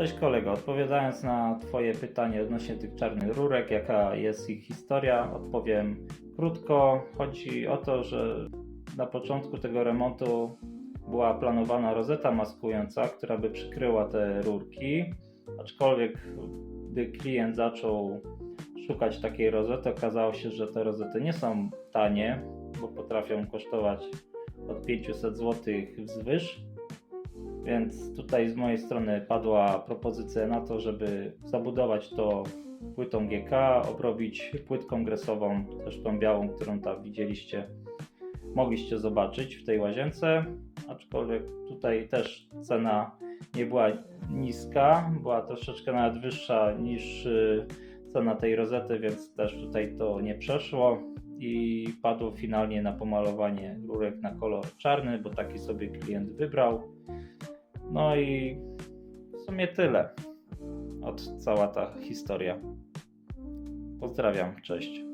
Cześć kolego, odpowiadając na Twoje pytanie odnośnie tych czarnych rurek, jaka jest ich historia, odpowiem krótko. Chodzi o to, że na początku tego remontu była planowana rozeta maskująca, która by przykryła te rurki, aczkolwiek gdy klient zaczął szukać takiej rozety, okazało się, że te rozety nie są tanie, bo potrafią kosztować od 500 zł wzwyż. Więc tutaj z mojej strony padła propozycja na to, żeby zabudować to płytą GK, obrobić płytką gresową, też tą białą, którą tam widzieliście, mogliście zobaczyć w tej łazience. Aczkolwiek tutaj też cena nie była niska, była troszeczkę nawet wyższa niż y, cena tej rozety, więc też tutaj to nie przeszło i padło finalnie na pomalowanie rurek na kolor czarny, bo taki sobie klient wybrał. No i w sumie tyle. Od cała ta historia. Pozdrawiam, cześć.